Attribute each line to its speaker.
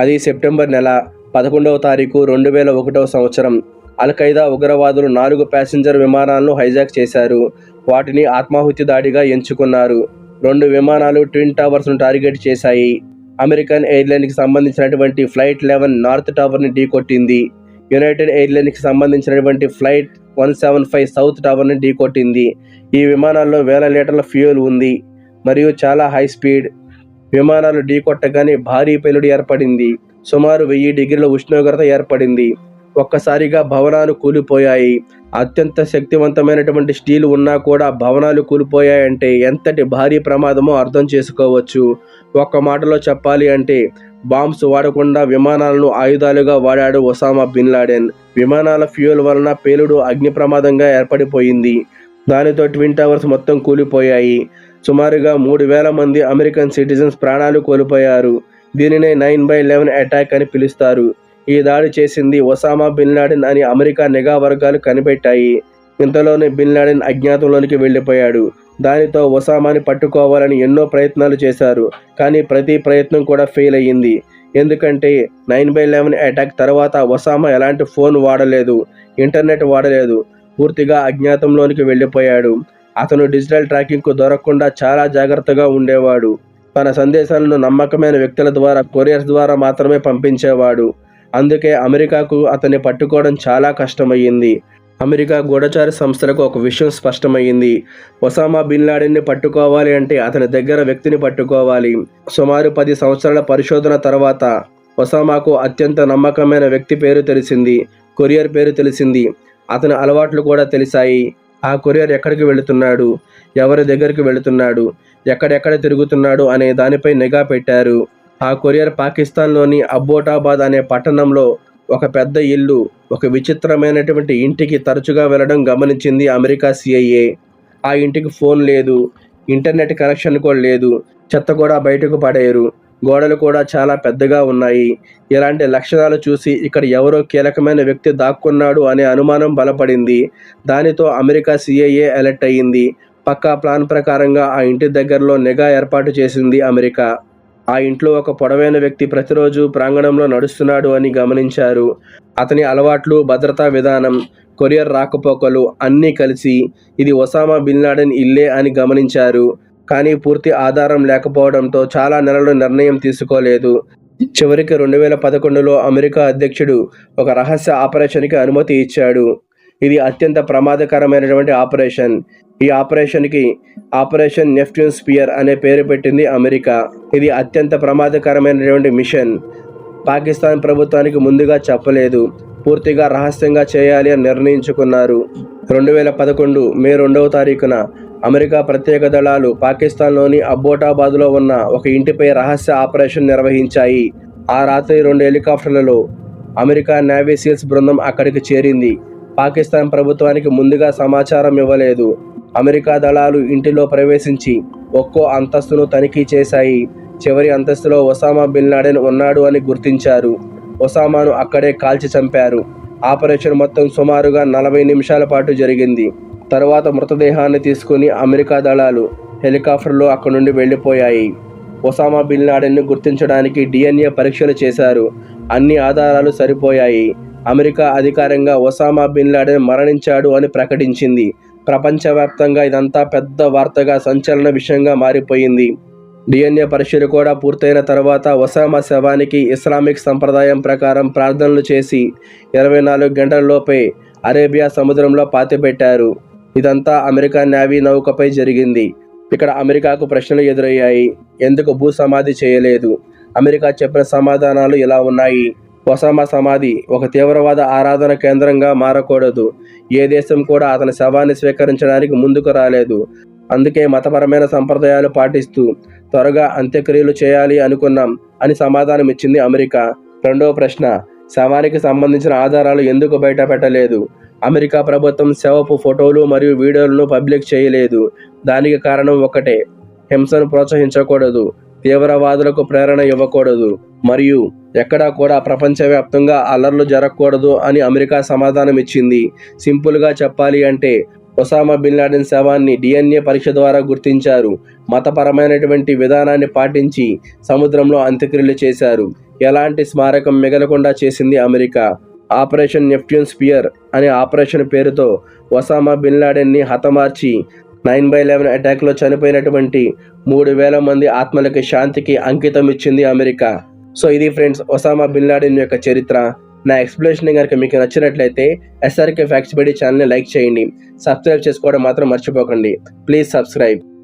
Speaker 1: అది సెప్టెంబర్ నెల పదకొండవ తారీఖు రెండు వేల ఒకటవ సంవత్సరం. అల్ ఖైదా ఉగ్రవాదులు నాలుగు ప్యాసింజర్ విమానాలను హైజాక్ చేశారు. వాటిని ఆత్మాహుతి దాడిగా ఎంచుకున్నారు. రెండు విమానాలు ట్విన్ టవర్స్ను టార్గెట్ చేశాయి. అమెరికన్ ఎయిర్లైన్కి సంబంధించినటువంటి ఫ్లైట్ లెవెన్ నార్త్ టవర్ని ఢీకొట్టింది. యునైటెడ్ ఎయిర్లైన్కి సంబంధించినటువంటి flight one seven five south టవర్ని ఢీకొట్టింది. ఈ విమానాల్లో వేల లీటర్ల ఫ్యూయల్ ఉంది. మరియు చాలా హై స్పీడ్ విమానాలు ఢీకొట్టగానే భారీ పేలుడు ఏర్పడింది. సుమారు వెయ్యి డిగ్రీల ఉష్ణోగ్రత ఏర్పడింది. ఒక్కసారిగా భవనాలు కూలిపోయాయి. అత్యంత శక్తివంతమైనటువంటి స్టీల్ ఉన్నా కూడా భవనాలు కూలిపోయాయంటే ఎంతటి భారీ ప్రమాదమో అర్థం చేసుకోవచ్చు. ఒక్క మాటలో చెప్పాలి అంటే బాంబ్స్ వాడకుండా విమానాలను ఆయుధాలుగా వాడాడు ఒసామా బిన్ లాడెన్. విమానాల ఫ్యూయల్ వలన పేలుడు అగ్ని ప్రమాదంగా ఏర్పడిపోయింది. దానితో ట్విన్ టవర్స్ మొత్తం కూలిపోయాయి. సుమారుగా మూడు వేల మంది అమెరికన్ సిటిజన్స్ ప్రాణాలు కోల్పోయారు. దీనినే నైన్ బై లెవెన్ అటాక్ అని పిలుస్తారు. ఈ దాడి చేసింది ఒసామా బిన్ లాడెన్ అని అమెరికా నిఘా వర్గాలు కనిపెట్టాయి. ఇంతలోనే బిన్ లాడెన్ అజ్ఞాతంలోనికి వెళ్ళిపోయాడు. దానితో ఒసామాని పట్టుకోవాలని ఎన్నో ప్రయత్నాలు చేశారు కానీ ప్రతి ప్రయత్నం కూడా ఫెయిల్ అయ్యింది. ఎందుకంటే నైన్ బై లెవెన్ అటాక్ తర్వాత ఒసామా ఎలాంటి ఫోన్ వాడలేదు ఇంటర్నెట్ వాడలేదు పూర్తిగా అజ్ఞాతంలోనికి వెళ్ళిపోయాడు. అతను డిజిటల్ ట్రాకింగ్కు దొరకకుండా చాలా జాగ్రత్తగా ఉండేవాడు. తన సందేశాలను నమ్మకమైన వ్యక్తుల ద్వారా కొరియర్స్ ద్వారా మాత్రమే పంపించేవాడు. అందుకే అమెరికాకు అతన్ని పట్టుకోవడం చాలా కష్టమయ్యింది. అమెరికా గూఢచారి సంస్థలకు ఒక విషయం స్పష్టమైంది ఒసామా బిన్ లాడెన్ని పట్టుకోవాలి అంటే అతని దగ్గర వ్యక్తిని పట్టుకోవాలి. సుమారు పది సంవత్సరాల పరిశోధన తర్వాత ఒసామాకు అత్యంత నమ్మకమైన వ్యక్తి పేరు తెలిసింది కొరియర్ పేరు తెలిసింది. అతని అలవాట్లు కూడా తెలిసాయి. ఆ కొరియర్ ఎక్కడికి వెళుతున్నాడు? ఎవరి దగ్గరికి వెళుతున్నాడు? ఎక్కడెక్కడ తిరుగుతున్నాడు అనే దానిపై నిఘా పెట్టారు. ఆ కొరియర్ పాకిస్తాన్లోని అబ్బోటాబాద్ అనే పట్టణంలో ఒక పెద్ద ఇల్లు ఒక విచిత్రమైనటువంటి ఇంటికి తరచుగా వెళ్ళడం గమనించింది అమెరికా సిఐఏ. ఆ ఇంటికి ఫోన్ లేదు ఇంటర్నెట్ కనెక్షన్ కూడా లేదు చెత్త కూడా బయటకు పడేయరు. గోడలు కూడా చాలా పెద్దగా ఉన్నాయి. ఇలాంటి లక్షణాలు చూసి ఇక్కడ ఎవరో కీలకమైన వ్యక్తి దాక్కున్నాడు అనే అనుమానం బలపడింది. దానితో అమెరికా సిఐఏ అలర్ట్ అయ్యింది. పక్కా ప్లాన్ ప్రకారంగా ఆ ఇంటి దగ్గరలో నిఘా ఏర్పాటు చేసింది అమెరికా. ఆ ఇంట్లో ఒక పొడవైన వ్యక్తి ప్రతిరోజు ప్రాంగణంలో నడుస్తున్నాడు అని గమనించారు. అతని అలవాట్లు భద్రతా విధానం కొరియర్ రాకపోకలు అన్నీ కలిసి ఇది ఒసామా బిన్ లాడెన్ ఇల్లే అని గమనించారు. కానీ పూర్తి ఆధారం లేకపోవడంతో చాలా నెలలు నిర్ణయం తీసుకోలేదు. చివరికి రెండు వేల పదకొండులో అమెరికా అధ్యక్షుడు ఒక రహస్య ఆపరేషన్కి అనుమతి ఇచ్చాడు. ఇది అత్యంత ప్రమాదకరమైనటువంటి ఆపరేషన్. ఈ ఆపరేషన్కి ఆపరేషన్ నెఫ్ట్యూన్ స్పియర్ అనే పేరు పెట్టింది అమెరికా. ఇది అత్యంత ప్రమాదకరమైనటువంటి మిషన్. పాకిస్తాన్ ప్రభుత్వానికి ముందుగా చెప్పలేదు. పూర్తిగా రహస్యంగా చేయాలి అని నిర్ణయించుకున్నారు. రెండు వేల పదకొండు మే రెండవ తారీఖున అమెరికా ప్రత్యేక దళాలు పాకిస్తాన్లోని అబ్బోటాబాద్లో ఉన్న ఒక ఇంటిపై రహస్య ఆపరేషన్ నిర్వహించాయి. ఆ రాత్రి రెండు హెలికాప్టర్లలో అమెరికా నేవీ సీల్స్ బృందం అక్కడికి చేరింది. పాకిస్తాన్ ప్రభుత్వానికి ముందుగా సమాచారం ఇవ్వలేదు. అమెరికా దళాలు ఇంటిలో ప్రవేశించి ఒక్కో అంతస్తును తనిఖీ చేశాయి. చివరి అంతస్తులో ఒసామా బిన్ లాడెన్ ఉన్నాడు అని గుర్తించారు. ఒసామాను అక్కడే కాల్చి చంపారు. ఆపరేషన్ మొత్తం సుమారుగా నలభై నిమిషాల పాటు జరిగింది. తరువాత మృతదేహాన్ని తీసుకుని అమెరికా దళాలు హెలికాప్టర్లో అక్కడి నుండి వెళ్ళిపోయాయి. ఒసామా బిన్ లాడెన్ను గుర్తించడానికి డిఎన్ఏ పరీక్షలు చేశారు. అన్ని ఆధారాలు సరిపోయాయి. అమెరికా అధికారంగా ఒసామా బిన్ లాడెన్ మరణించాడు అని ప్రకటించింది. ప్రపంచవ్యాప్తంగా ఇదంతా పెద్ద వార్తగా సంచలన విషయంగా మారిపోయింది. డిఎన్ఏ పరీక్షలు కూడా పూర్తయిన తర్వాత ఒసామా శవానికి ఇస్లామిక్ సంప్రదాయం ప్రకారం ప్రార్థనలు చేసి ఇరవై నాలుగు గంటలలోపే అరేబియా సముద్రంలో పాతిపెట్టారు. ఇదంతా అమెరికా నేవీ నౌకపై జరిగింది. ఇక్కడ అమెరికాకు ప్రశ్నలు ఎదురయ్యాయి. ఎందుకు భూ సమాధి చేయలేదు? అమెరికా చెప్పిన సమాధానాలు ఇలా ఉన్నాయి? ఒసామా సమాధి ఒక తీవ్రవాద ఆరాధన కేంద్రంగా మారకూడదు. ఏ దేశం కూడా అతని శవాన్ని స్వీకరించడానికి ముందుకు రాలేదు. అందుకే మతపరమైన సంప్రదాయాలు పాటిస్తూ త్వరగా అంత్యక్రియలు చేయాలి అనుకున్నాం అని సమాధానం ఇచ్చింది అమెరికా. రెండవ ప్రశ్న శవానికి సంబంధించిన ఆధారాలు ఎందుకు బయట పెట్టలేదు అమెరికా ప్రభుత్వం శవపు ఫోటోలు మరియు వీడియోలను పబ్లిక్ చేయలేదు. దానికి కారణం ఒకటే హింసను ప్రోత్సహించకూడదు. తీవ్రవాదులకు ప్రేరణ ఇవ్వకూడదు. మరియు ఎక్కడా కూడా ప్రపంచవ్యాప్తంగా అల్లర్లు జరగకూడదు అని అమెరికా సమాధానం ఇచ్చింది. సింపుల్గా చెప్పాలి అంటే ఒసామా బిన్ లాడెన్ శవాన్ని డిఎన్ఏ పరీక్ష ద్వారా గుర్తించారు. మతపరమైనటువంటి విధానాన్ని పాటించి సముద్రంలో అంత్యక్రియలు చేశారు. ఎలాంటి స్మారకం మిగలకుండా చేసింది అమెరికా. ఆపరేషన్ నెప్ట్యూన్ స్పియర్ అనే ఆపరేషన్ పేరుతో ఒసామా బిన్ లాడెన్ని హతమార్చి నైన్ బై లెవెన్ అటాక్లో చనిపోయినటువంటి మూడు వేల మంది ఆత్మలకి శాంతికి అంకితం ఇచ్చింది అమెరికా. సో ఇది ఫ్రెండ్స్ ఒసామా బిన్ లాడెన్ యొక్క చరిత్ర. నా ఎక్స్ప్లెనేషన్ కనుక మీకు నచ్చినట్లయితే ఎస్ఆర్కే ఫ్యాక్ట్స్ బడి ఛానల్ని లైక్ చేయండి. సబ్స్క్రైబ్ చేసుకోవడం మాత్రం మర్చిపోకండి. Please subscribe.